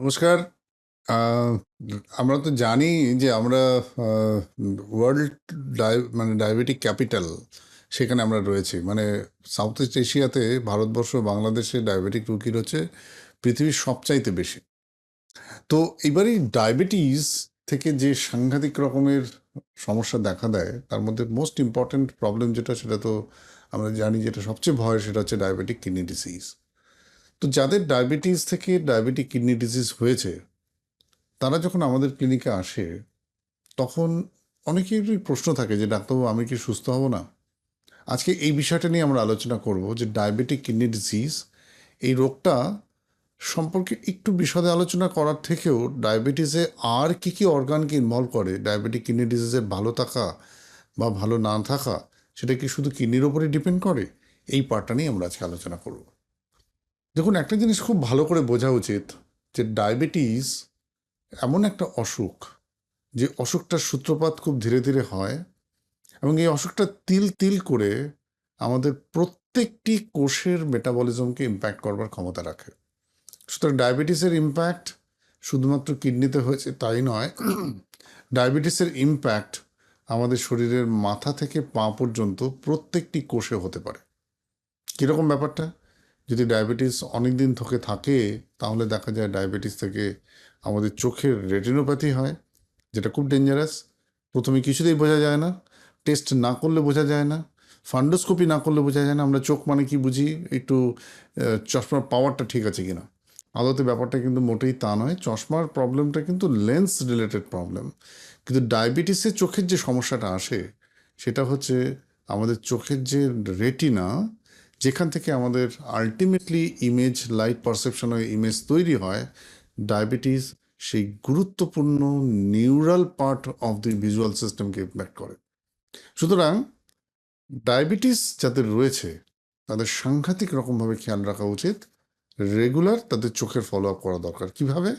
নমস্কার। আমরা তো জানি যে আমরা ওয়ার্ল্ড মানে ডায়াবেটিক ক্যাপিটাল সেখানে আমরা রয়েছি। মানে সাউথ ইস্ট এশিয়াতে ভারতবর্ষ, বাংলাদেশে ডায়াবেটিক রুগীর হচ্ছে পৃথিবীর সবচাইতে বেশি। তো এবারই ডায়াবেটিস থেকে যে সাংঘাতিক রকমের সমস্যা দেখা দেয়, তার মধ্যে মোস্ট ইম্পর্ট্যান্ট প্রবলেম যেটা, সেটা তো আমরা জানি যেটা সবচেয়ে ভয়, সেটা হচ্ছে ডায়াবেটিক কিডনি ডিজিজ তো যাদের ডায়াবেটিস থেকে ডায়াবেটিক কিডনি ডিজিজ হয়েছে, তারা যখন আমাদের ক্লিনিকে আসে, তখন অনেকেরই প্রশ্ন থাকে যে, ডাক্তারবাবু, আমি কি সুস্থ হব না? আজকে এই বিষয়টা নিয়ে আমরা আলোচনা করব যে, ডায়াবেটিক কিডনি ডিজিজ, এই রোগটা সম্পর্কে একটু বিশদে আলোচনা করার থেকেও ডায়াবেটিসে আর কি কি অর্গানকে ইনভলভ করে? ডায়াবেটিক কিডনি ডিজিজের ভালো থাকা বা ভালো না থাকা, সেটা কি শুধু কিডনির ওপরে ডিপেন্ড করে? এই পার্টটা নিয়ে আমরা আজকে আলোচনা করব। দেখুন, একটা জিনিস খুব ভালো করে বোঝা উচিত যে ডায়াবেটিস এমন একটা অসুখ যে অসুখটার সূত্রপাত খুব ধীরে ধীরে হয় এবং এই অসুখটা তিল তিল করে আমাদের প্রত্যেকটি কোষের মেটাবলিজমকে ইম্প্যাক্ট করবার ক্ষমতা রাখে। সুতরাং ডায়াবেটিসের ইম্প্যাক্ট শুধুমাত্র কিডনিতে হয়েছে তাই নয়, ডায়াবেটিসের ইম্প্যাক্ট আমাদের শরীরের মাথা থেকে পা পর্যন্ত প্রত্যেকটি কোষে হতে পারে। কীরকম ব্যাপারটা? যদি ডায়াবেটিস অনেক দিন থেকে থাকে, তাহলে দেখা যায় ডায়াবেটিস থেকে আমাদের চোখের রেটিনোপ্যাথি হয়, যেটা খুব ডেঞ্জারাস প্রথমে কিছুতেই বোঝা যায় না টেস্ট না করলে বোঝা যায় না ফান্ডোস্কোপি না করলে বোঝা যায় না, আমরা চোখ মানে কি বুঝি? একটু চশমার পাওয়ারটা ঠিক আছে কিনা? আদতে ব্যাপারটা কিন্তু মোটেই তা নয়, চশমার প্রবলেমটা কিন্তু লেন্স রিলেটেড প্রবলেম কিন্তু ডায়াবেটিসের চোখের যে সমস্যাটা আসে, সেটা হচ্ছে আমাদের চোখের যে রেটিনা যেখান থেকে আমাদের ultimately image light perception image তৈরি হয় ডায়াবেটিস সেই গুরুত্বপূর্ণ neural part of the visual সিস্টেমকে ইম্প্যাক্ট করে। সুতরাং ডায়াবেটিস যাদের রয়েছে, তাদের সাংঘাতিক রকমভাবে খেয়াল রাখা উচিত। রেগুলার তাদের চোখের ফলো আপ করা দরকার। কীভাবে?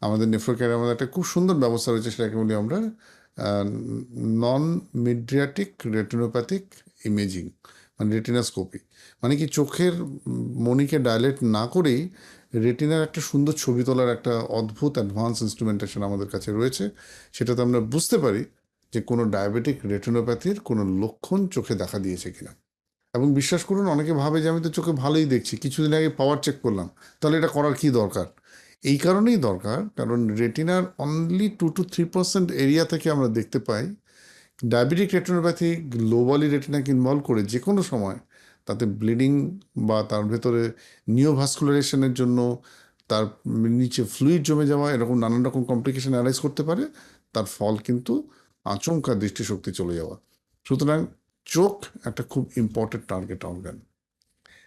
আমাদের নেফ্রোকেয়ারে আমাদের একটা খুব সুন্দর ব্যবস্থা রয়েছে, সেটাকে বলি আমরা নন মিডিয়াটিক রেটিনোপ্যাথিক ইমেজিং মানে রেটিনাস্কোপি। মানে কি চোখের উম, মণিকে ডাইলেট না করেই রেটিনার একটা সুন্দর ছবি তোলার একটা অদ্ভুত অ্যাডভান্স ইনস্ট্রুমেন্টেশন আমাদের কাছে রয়েছে। সেটাতে আমরা বুঝতে পারি যে কোনো ডায়াবেটিক রেটিনোপ্যাথির কোনো লক্ষণ চোখে দেখা দিয়েছে কিনা। এবং বিশ্বাস করুন অনেকে ভাবে যে আমি তো চোখে ভালোই দেখছি কিছুদিন আগে পাওয়ার চেক করলাম তাহলে এটা করার কি দরকার? এই কারণেই দরকার কারণ রেটিনার only two two three percent area থেকে আমরা দেখতে পাই ডায়াবেটিক রেটিনোপ্যাথি গ্লোবালি রেটিনাকে ইনভলভ করে যে কোনো সময় তাতে ব্লিডিং বা তার ভেতরে নিওভাস্কুলারেশনের জন্য তার নিচে ফ্লুইড জমে যাওয়া এরকম নানান রকম কমপ্লিকেশন অ্যারাইজ করতে পারে, তার ফল কিন্তু আচমকা দৃষ্টিশক্তি চলে যাওয়া। সুতরাং চোখ একটা খুব important target organ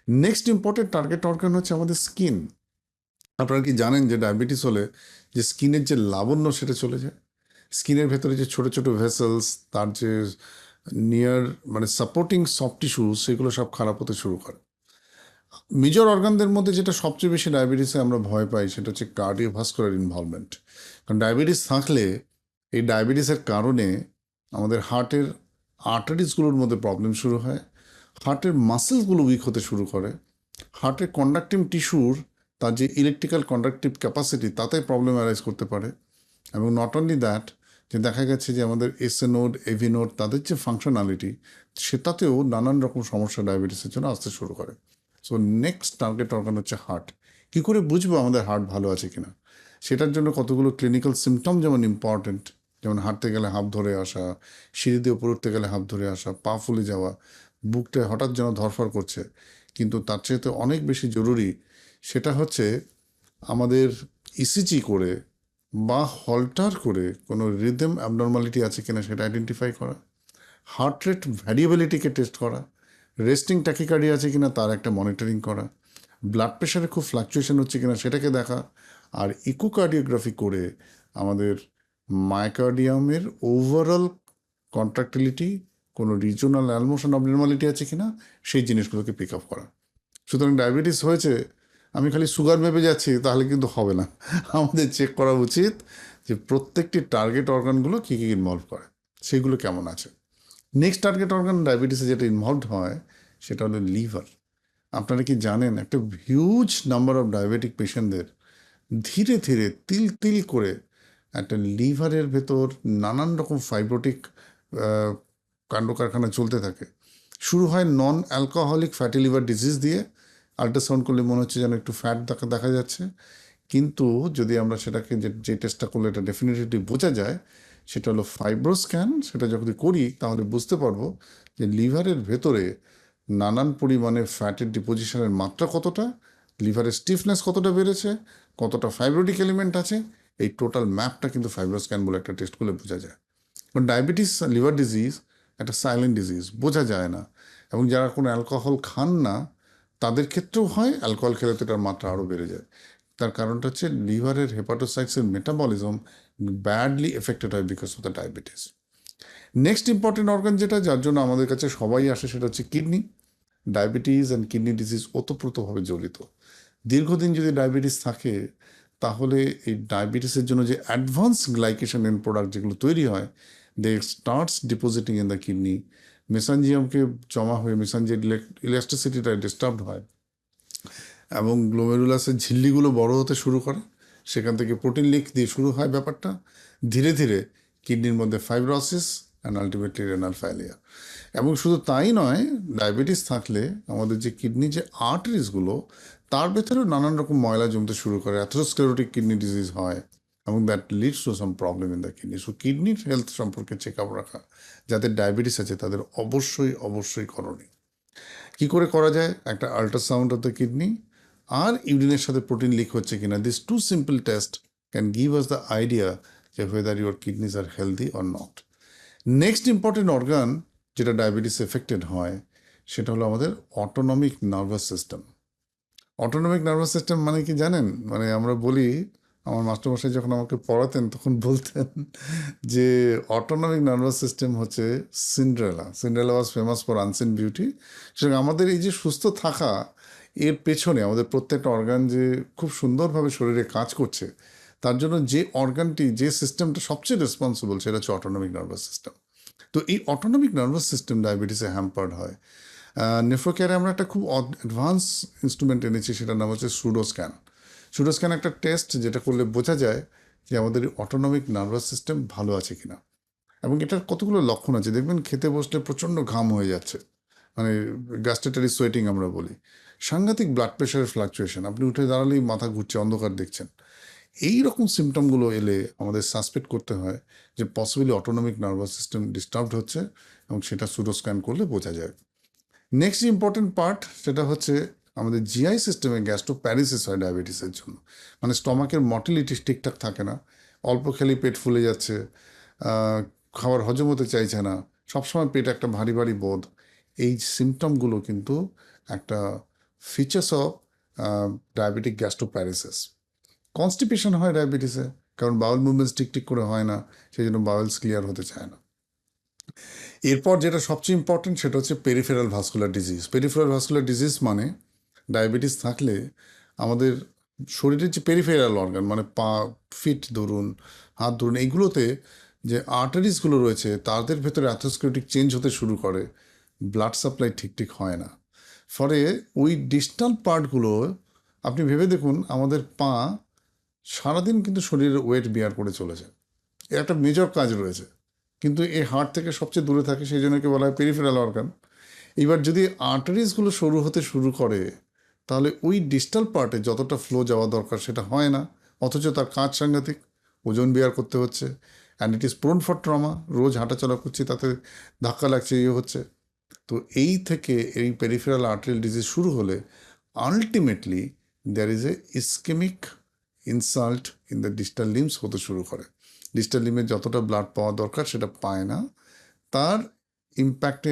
next important target organ হচ্ছে আমাদের স্কিন আপনারা কি জানেন যে ডায়াবেটিস হলে যে স্কিনের যে লাবণ্য সেটা চলে যায়? স্কিনের ভেতরে যে ছোট ছোট ভেসেলস, তার যে নিয়ার মানে সাপোর্টিং সফট টিস্যু সেগুলো সব খারাপ হতে শুরু করে। মেজর অর্গানদের মধ্যে যেটা সবচেয়ে বেশি ডায়াবেটিসে আমরা ভয় পাই, সেটা হচ্ছে কার্ডিওভাস্কুলার ইনভলভমেন্ট কারণ ডায়াবেটিস থাকলে এই ডায়াবেটিসের কারণে আমাদের হার্টের আর্টারিসগুলোর মধ্যে প্রবলেম শুরু হয় হার্টের মাসেলসগুলো উইক হতে শুরু করে হার্টের কন্ডাক্টিভ টিস্যুর তার যে ইলেকট্রিক্যাল কন্ডাক্টিভ ক্যাপাসিটি তাতে প্রবলেম অ্যারাইজ করতে পারে। এবং নট অনলি দ্যাট যে দেখা গেছে যে আমাদের এসএ নোড এভি নোড তাদের যে ফাংশনালিটি সেটাতেও নানান রকম সমস্যা ডায়াবেটিসের জন্য আসতে শুরু করে। সো নেক্সট টার্গেট অর্গান হচ্ছে হার্ট কী করে বুঝব আমাদের হার্ট ভালো আছে কিনা? সেটার জন্য কতগুলো ক্লিনিক্যাল সিমটম যেমন ইম্পর্ট্যান্ট যেমন হাঁটতে গেলে হাফ ধরে আসা সিঁড়ি দিয়ে উপর উঠতে গেলে হাফ ধরে আসা, পা ফুলে যাওয়া, বুকটা হঠাৎ যেন ধরফর করছে, কিন্তু তার চাইতে অনেক বেশি জরুরি সেটা হচ্ছে আমাদের ইসিজি করে বা হল্টার করে কোনো রিদম অ্যাবনর্মালিটি আছে কিনা সেটা আইডেন্টিফাই করা হার্ট রেট ভ্যারিয়েবিলিটিকে টেস্ট করা রেস্টিং ট্যাকিকার্ডি আছে কিনা তার একটা মনিটরিং করা ব্লাড প্রেশারে খুব ফ্লাকচুয়েশন হচ্ছে কিনা সেটাকে দেখা, আর ইকোকার্ডিওগ্রাফি করে আমাদের মায়োকার্ডিয়ামের ওভারঅল কন্ট্রাক্টিলিটি কোনো রিজনাল অ্যালমোশন অবনর্মালিটি আছে কিনা, সেই জিনিসগুলোকে পিক আপ করা। সুতরাং ডায়াবেটিস হয়েছে আমি খালি সুগার ভেবে যাচ্ছি, তাহলে কিন্তু হবে না। আমাদের চেক করা উচিত যে প্রত্যেকটি টার্গেট অর্গানগুলো কী কী ইনভলভ করে, সেগুলো কেমন আছে। নেক্সট টার্গেট অর্গান ডায়াবেটিসে যেটা ইনভলভড হয়, সেটা হলো লিভার আপনারা কি জানেন, একটা হিউজ নাম্বার অফ ডায়াবেটিক পেশেন্টদের ধীরে ধীরে তিল তিল করে একটা লিভারের ভেতর নানান রকম ফাইব্রোটিক কাণ্ড কারখানা চলতে থাকে। শুরু হয় non alcoholic fatty liver disease দিয়ে আল্ট্রাসাউন্ড করলে মনে হচ্ছে যেন একটু ফ্যাট দেখা দেখা যাচ্ছে। কিন্তু যদি আমরা সেটাকে যে যে টেস্টটা করলে এটা ডেফিনেটলি বোঝা যায়, সেটা হলো ফাইব্রো স্ক্যান সেটা যখন করি, তাহলে বুঝতে পারব যে লিভারের ভেতরে নানান পরিমাণে ফ্যাটের ডিপোজিশনের মাত্রা কতটা, লিভারের স্টিফনেস কতটা বেড়েছে, কতটা ফাইব্রোটিক এলিমেন্ট আছে। এই টোটাল ম্যাপটা কিন্তু ফাইব্রো স্ক্যান বলে একটা টেস্ট করলে বোঝা যায়। কারণ ডায়াবেটিস লিভার ডিজিজ একটা সাইলেন্ট ডিজিজ বোঝা যায় না। এবং যারা কোনো অ্যালকোহল খান না তাদের ক্ষেত্রেও হয়, অ্যালকোহল খেলে তো এটার মাত্রা আরও বেড়ে যায়। তার কারণটা হচ্ছে লিভারের হেপাটোসাইটসের মেটাবলিজম ব্যাডলি এফেক্টেড হয় because of the diabetes next important organ যেটা, যার জন্য আমাদের কাছে সবাই আসে, সেটা হচ্ছে kidney diabetes and kidney disease ওতপ্রোতভাবে জড়িত। দীর্ঘদিন যদি ডায়াবেটিস থাকে, তাহলে এই ডায়াবেটিসের জন্য যে অ্যাডভান্স গ্লাইকেশন এন্ড প্রোডাক্ট যেগুলো তৈরি হয় they starts depositing in the kidney মেসানজিয়ামকে জমা হয়ে মেসানজিয়ার ইলাস্টিসিটিটা ডিস্টার্ব হয় এবং গ্লোমেরুলাসের ঝিল্লিগুলো বড় হতে শুরু করে। সেখান থেকে প্রোটিন লিক দিয়ে শুরু হয় ব্যাপারটা। ধীরে ধীরে কিডনির মধ্যে fibrosis and ultimately renal failure এবং শুধু তাই নয় ডায়াবেটিস থাকলে আমাদের যে কিডনি যে আর্টারিসগুলো তার ভেতরেও নানান রকম ময়লা জমতে শুরু করে। অ্যাথ্রোস্ক্লেরোটিক কিডনি ডিজিজ হয়। এবং that leads to some problem in the kidney so কিডনির হেলথ সম্পর্কে চেক আপ রাখা, যাদের ডায়াবেটিস আছে, তাদের অবশ্যই অবশ্যই করণীয়। কি করে করা যায়? একটা আল্ট্রাসাউন্ড অফ দ্য কিডনি আর ইউরিনের সাথে প্রোটিন লিক হচ্ছে কিনা? This two simple test can give us the idea যে whether your kidneys are healthy or not next important organ যেটা ডায়াবেটিস এফেক্টেড হয়, সেটা হলো আমাদের autonomic nervous system autonomic nervous system মানে কি জানেন? মানে আমরা বলি আমার মাস্টারমশাই যখন আমাকে পড়াতেন, তখন বলতেন যে অটোনমিক নার্ভাস সিস্টেম হচ্ছে Cinderella Cinderella was famous for unseen beauty সুতরাং আমাদের এই যে সুস্থ থাকা, এর পেছনে আমাদের প্রত্যেকটা অর্গান যে খুব সুন্দরভাবে শরীরে কাজ করছে, তার জন্য যে অর্গানটি যে সিস্টেমটা সবচেয়ে রেসপন্সিবল সেটা হচ্ছে অটোনমিক নার্ভাস সিস্টেম তো এই অটোনমিক নার্ভাস সিস্টেম ডায়াবেটিসে হ্যাম্পার্ড হয়। নেফ্রোকেয়ারে আমরা একটা খুব অ্যাডভান্স ইনস্ট্রুমেন্ট এনেছি, সেটার নাম হচ্ছে সুডো স্ক্যান সুডো স্ক্যান একটা টেস্ট যেটা করলে বোঝা যায় যে আমাদের অটোনমিক নার্ভাস সিস্টেম ভালো আছে কিনা। এবং এটার কতগুলো লক্ষণ আছে? দেখবেন খেতে বসলে প্রচণ্ড ঘাম হয়ে যাচ্ছে। মানে গ্যাস্ট্রেটারি সোয়েটিং আমরা বলি। সাংঘাতিক ব্লাড প্রেশারের ফ্লাকচুয়েশন আপনি উঠে দাঁড়ালেই মাথা ঘুরছে, অন্ধকার দেখছেন। এই রকম সিমটমগুলো এলে আমাদের সাসপেক্ট করতে হয় যে possibly autonomic nervous system disturbed হচ্ছে এবং সেটা সুডো স্ক্যান করলে বোঝা যায়। নেক্সট ইম্পর্টেন্ট পার্ট সেটা হচ্ছে আমাদের জিআই সিস্টেমে গ্যাস্ট্রো প্যারিসিস হয় ডায়াবেটিসের জন্য। মানে স্টমাকের মর্টিলিটি ঠিকঠাক থাকে না, অল্প খেলেই পেট ফুলে যাচ্ছে খাবার হজম হতে চাইছে না, সবসময় পেট একটা ভারী ভারী বোধ। এই সিমটমগুলো কিন্তু একটা features of diabetic gastroparesis constipation হয় ডায়াবেটিসে কারণ বাউল মুভমেন্টস ঠিক ঠিক করে হয় না সেই জন্য বাউলস ক্লিয়ার হতে চায় না। এরপর যেটা সবচেয়ে ইম্পর্টেন্ট সেটা হচ্ছে peripheral vascular disease peripheral vascular disease মানে ডায়াবেটিস থাকলে আমাদের শরীরের যে পেরিফেরাল অর্গান মানে পা ফিট ধরুন, হাত ধরুন, এইগুলোতে যে আর্টারিসগুলো রয়েছে, তাদের ভেতরে অ্যাথোস্ক্রিটিক চেঞ্জ হতে শুরু করে। ব্লাড সাপ্লাই ঠিক ঠিক হয় না। ফলে ওই ডিস্টাল পার্টগুলো আপনি ভেবে দেখুন, আমাদের পা সারাদিন কিন্তু শরীরের ওয়েট বিয়ার করে চলেছে। এর একটা মেজর কাজ রয়েছে। কিন্তু এই হার্ট থেকে সবচেয়ে দূরে থাকে, সেই জন্য বলা হয় পেরিফেরাল অর্গান এবার যদি আর্টারিসগুলো সরু হতে শুরু করে তাহলে ওই ডিস্টাল পার্টে যতটা ফ্লো যাওয়া দরকার সেটা হয় না। অথচ তার কাজ সাংঘাতিক, ওজন বিয়ার করতে হচ্ছে and it is prone for trauma রোজ হাঁটাচলা করছি তাতে ধাক্কা লাগছে ইয়ে হচ্ছে। তো এই থেকে এই পেরিফেরাল আর্টারিয়াল ডিজিজ শুরু হলে ultimately there is a ischemic insult in the distal limbs হতে শুরু করে। ডিস্টাল লিমে যতটা ব্লাড পাওয়া দরকার সেটা পায় না। তার ইম্প্যাক্টে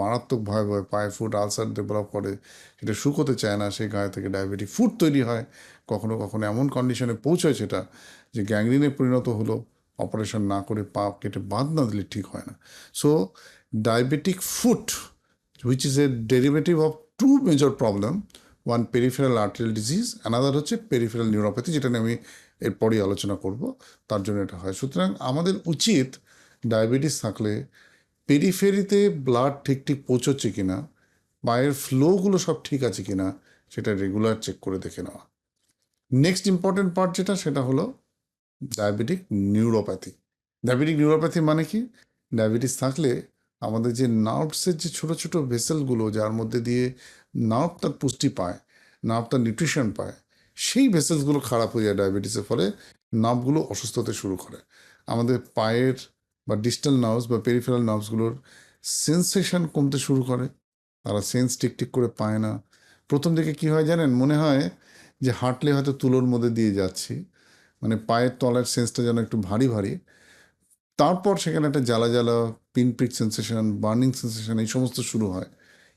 মারাত্মক ভয় ভয় পায়ে ফুড আলসার ডেভেলপ করে। সেটা শুকোতে চায় না সেই গায়ে থেকে ডায়াবেটিক ফুড তৈরি হয়। কখনো কখনো এমন কন্ডিশনে পৌঁছয় সেটা যে গ্যাংরিনে পরিণত হলো অপারেশন না করে পা কেটে বাদ না দিলে ঠিক হয় না। So diabetic foot which is a derivative of two major problem one peripheral arterial disease another হচ্ছে পেরিফেরাল নিউরোপ্যাথি যেটা নিয়ে আমি এরপরই আলোচনা করব। তার জন্য এটা হয়। সুতরাং আমাদের উচিত ডায়াবেটিস থাকলে পেরিফেরিতে ব্লাড ঠিক ঠিক পৌঁছচ্ছে কিনা পায়ের ফ্লোগুলো সব ঠিক আছে কিনা, সেটা রেগুলার চেক করে দেখে নেওয়া। নেক্সট ইম্পর্টেন্ট পার্ট যেটা, সেটা হলো ডায়াবেটিক নিউরোপ্যাথি ডায়াবেটিক নিউরোপ্যাথি মানে কি? ডায়াবেটিস থাকলে আমাদের যে নার্ভসের যে ছোট ছোট ভেসেলগুলো যার মধ্যে দিয়ে নার্ভ তার পুষ্টি পায় নার্ভ তার নিউট্রিশন পায়, সেই ভেসেলসগুলো খারাপ হয়ে যায় ডায়াবেটিসের ফলে নার্ভগুলো অসুস্থ হতে শুরু করে। আমাদের পায়ের বা ডিস্টাল নার্ভস বা পেরিফেরাল নার্ভসগুলোর সেন্সেশন কমতে শুরু করে। তারা সেন্স ঠিক ঠিক করে পায় না। প্রথম দিকে কি হয় জানেন? মনে হয় যে হাঁটলে হয়তো তুলোর মধ্যে দিয়ে যাচ্ছি। মানে পায়ের তলার সেন্সটা যেন একটু ভারী ভারী। তারপর সেখানে একটা জ্বালা জ্বালা pin prick sensation burning sensation এই সমস্ত শুরু হয়।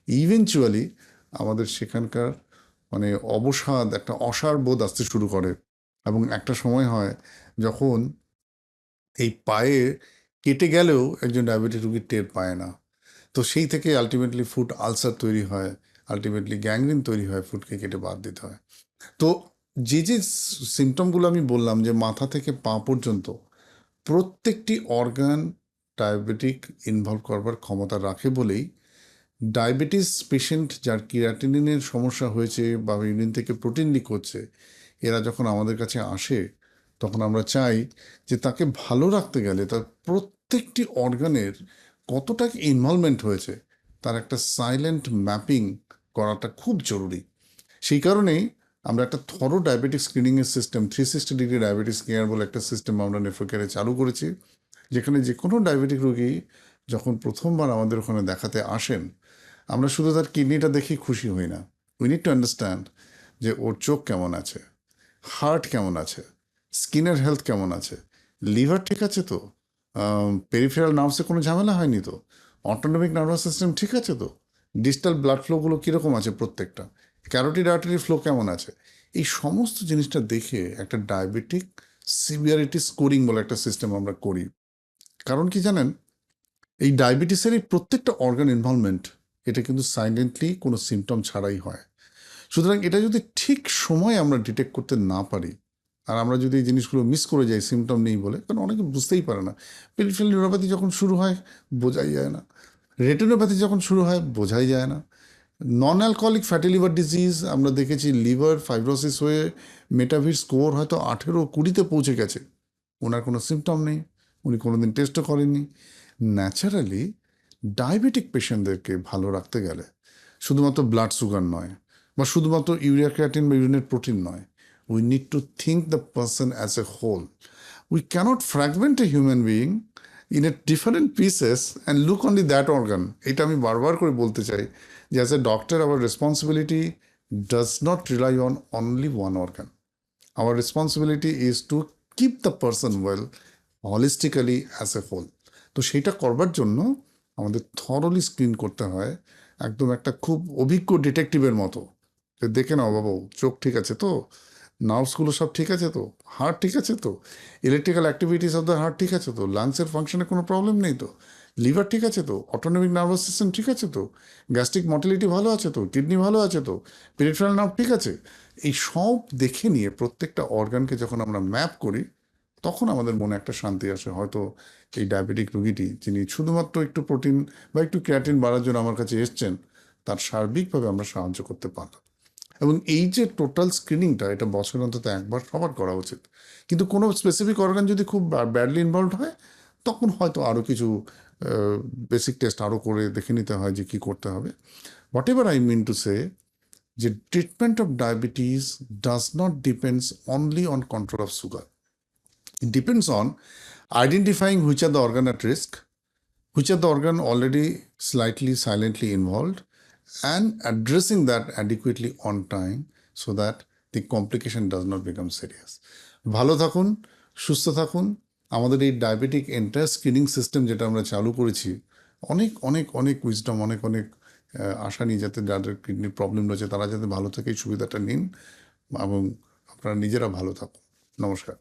ইভেনচুয়ালি আমাদের সেখানকার মানে অবসাদ, একটা অসার বোধ আসতে শুরু করে। এবং একটা সময় হয় যখন এই পায়ে কেটে গেলেও একজন ডায়াবেটিস রুগী টের পায় না। তো সেই থেকে আলটিমেটলি ফুড আলসার তৈরি হয় আলটিমেটলি গ্যাংরিন তৈরি হয় ফুডকে কেটে বাদ দিতে হয়। তো যে যে সিমটমগুলো আমি বললাম যে মাথা থেকে পা পর্যন্ত, প্রত্যেকটি অর্গান ডায়াবেটিক ইনভলভ করবার ক্ষমতা রাখে বলেই ডায়াবেটিস পেশেন্ট যার কিরাটিনিনের সমস্যা হয়েছে বা ইউরিন থেকে প্রোটিন লিক হচ্ছে, এরা যখন আমাদের কাছে আসে তখন আমরা চাই যে তাকে ভালো রাখতে গেলে তার প্রত্যেকটি অর্গানের কতটা ইনভলভমেন্ট হয়েছে, তার একটা সাইলেন্ট ম্যাপিং করাটা খুব জরুরি। সেই কারণেই আমরা একটা thorough diabetic স্ক্রিনিংয়ের system three sixty degree diabetes care বলে একটা সিস্টেম আমরা নেফ্রোকেয়ারে চালু করেছি, যেখানে যে কোনো ডায়াবেটিক রোগী যখন প্রথমবার আমাদের ওখানে দেখাতে আসেন, আমরা শুধু তার কিডনিটা দেখেই খুশি হই না। উই নিড টু আন্ডারস্ট্যান্ড যে ওর চোখ কেমন আছে হার্ট কেমন আছে স্কিনের হেলথ কেমন আছে? লিভার ঠিক আছে তো? পেরিফেরাল নার্ভসে কোনো ঝামেলা হয়নি তো? অটোনমিক নার্ভাস সিস্টেম ঠিক আছে তো? ডিজিটাল ব্লাড ফ্লোগুলো কীরকম আছে প্রত্যেকটা? ক্যারোটিড আর্টারি ফ্লো কেমন আছে? এই সমস্ত জিনিসটা দেখে একটা ডায়াবেটিক সিভিয়ারিটি স্কোরিং বলে একটা সিস্টেম আমরা করি। কারণ কি জানেন? এই ডায়াবেটিসের এই প্রত্যেকটা অর্গান ইনভলভমেন্ট এটা কিন্তু সাইলেন্টলি কোনো সিমটম ছাড়াই হয়। সুতরাং এটা যদি ঠিক সময় আমরা ডিটেক্ট করতে না পারি আর আমরা যদি এই জিনিসগুলো মিস করে যাই সিমটম নেই বলে, কারণ অনেকে বুঝতেই পারে না। পেরিফেরাল নিউরোপ্যাথি যখন শুরু হয়, বোঝাই যায় না। রেটিনোপ্যাথি যখন শুরু হয়, বোঝাই যায় না। Non alcoholic fatty liver disease আমরা দেখেছি লিভার ফাইব্রোসিস হয়ে মেটাভির স্কোর হয়তো আঠেরো কুড়িতে পৌঁছে গেছে। ওনার কোনো সিমটম নেই, উনি কোনো দিন টেস্টও করেননি। ন্যাচারালি ডায়াবেটিক পেশেন্টদেরকে ভালো রাখতে গেলে শুধুমাত্র ব্লাড সুগার নয়, বা শুধুমাত্র ইউরিয়া ক্রিয়াটিন বা ইউরিনের প্রোটিন নয় we need to think the person as a whole we can't fragment a human being in a different pieces and look only that organ এটা আমি বারবার করে বলতে চাই যে as a doctor our responsibility does not rely on only one organ our responsibility is to keep the person well, holistically as a whole. তো সেইটা করবার জন্য আমাদের থরলি স্ক্রিন করতে হয়, একদম একটা খুব অভিজ্ঞ ডিটেকটিভের মতো। দেখে নাও বাবু, চোখ ঠিক আছে তো? নার্ভসগুলো সব ঠিক আছে তো? হার্ট ঠিক আছে তো? Electrical activities of the heart ঠিক আছে তো? লাংসের ফাংশনে কোনো প্রবলেম নেই তো? লিভার ঠিক আছে তো? অটোনমিক নার্ভাস সিস্টেম ঠিক আছে তো? গ্যাস্ট্রিক মর্টিলিটি ভালো আছে তো? কিডনি ভালো আছে তো? পেরিফেরাল নার্ভ ঠিক আছে? এই সব দেখে নিয়ে প্রত্যেকটা অর্গানকে যখন আমরা ম্যাপ করি, তখন আমাদের মনে একটা শান্তি আসে। হয়তো এই ডায়াবেটিক রুগীটি, যিনি শুধুমাত্র একটু প্রোটিন বা একটু ক্রিয়াটিন বাড়ার জন্য আমার কাছে এসছেন, তার সার্বিকভাবে আমরা সাহায্য করতে পারলাম। এবং এই যে টোটাল স্ক্রিনিংটা এটা বছর অন্তত একবার সবার করা উচিত। কিন্তু কোনো স্পেসিফিক অর্গান যদি খুব ব্যাডলি ইনভলভ হয় তখন হয়তো আরও কিছু বেসিক টেস্ট আরও করে দেখে নিতে হয় যে কী করতে হবে। Whatever I mean to say যে treatment of diabetes does not depends only on control of sugar It depends on identifying which are the organ at risk, which are the organ already slightly silently involved, and addressing that adequately on time so that the complication does not become serious. ভালো থাকুন, সুস্থ থাকুন। আমাদের এই diabetic enter screening system যেটা আমরা চালু করেছি, অনেক অনেক অনেক উইজডম অনেক অনেক আশা নিয়ে যাতে যাদের কিডনির প্রবলেম রয়েছে তারা যাতে ভালো থাকে এই সুবিধাটা নিন এবং আপনারা নিজেরা ভালো থাকুন। নমস্কার।